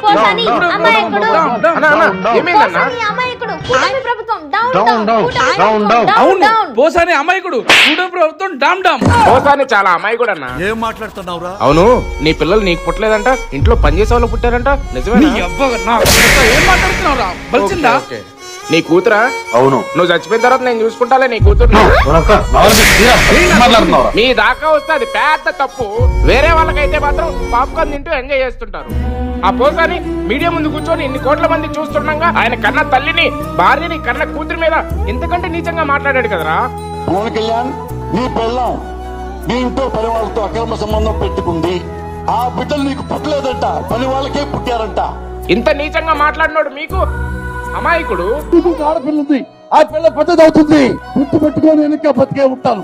పోసాని అమాయకుడు అమాయకుడు కూటమి ప్రభుత్వం అమాయకుడు డామ్ డామ్ పోసాని చాలా అమ్మాయి కూడా అన్న ఏం మాట్లాడుతున్నావురా? అవును నీ పిల్లలు నీకు పుట్టలేదంట ఇంట్లో పనిచేసే వాళ్ళు పుట్టారంట నీ నిజమేనా అబ్బా నా కొడుకా ఏం మాట్లాడుతున్నావురా? బలిసిందా. నీ కూతురా? అవును. నువ్వు చచ్చిపోయిన తర్వాత నేను చూసుకుంటాలే నీ కూతురు? మీ దాకా వస్తే అది పెద్ద తప్పు. వేరే వాళ్ళకైతే మాత్రం పాప్కార్న్ తింటూ ఎంజాయ్ చేస్తుంటారు. ఆ పోసాని మీడియా ముందు కూర్చొని ఇన్ని కోట్ల మంది చూస్తుండగా ఆయన కన్న తల్లిని భార్యని కన్న కూతురి మీద ఇంతకంటే నీచంగా మాట్లాడాడు కదరా? పవన్ కళ్యాణ్ నీ పెళ్ళాం నీ ఇంట్లో పని వాళ్ళతో అక్రమ సంబంధం పెట్టుకుంది. ఆ బిడ్డలు నీకు పుట్టలేదంట. పని వాళ్ళకే పుట్టారంట. ఇంత నీచంగా మాట్లాడినోడు మీకు అమాయకుడు నీకు ఆడపిల్ల ఉంది. ఆ పిల్ల పెద్దది అవుతుంది గుర్తు పెట్టుకొని వెనక బతికే ఉంటాను.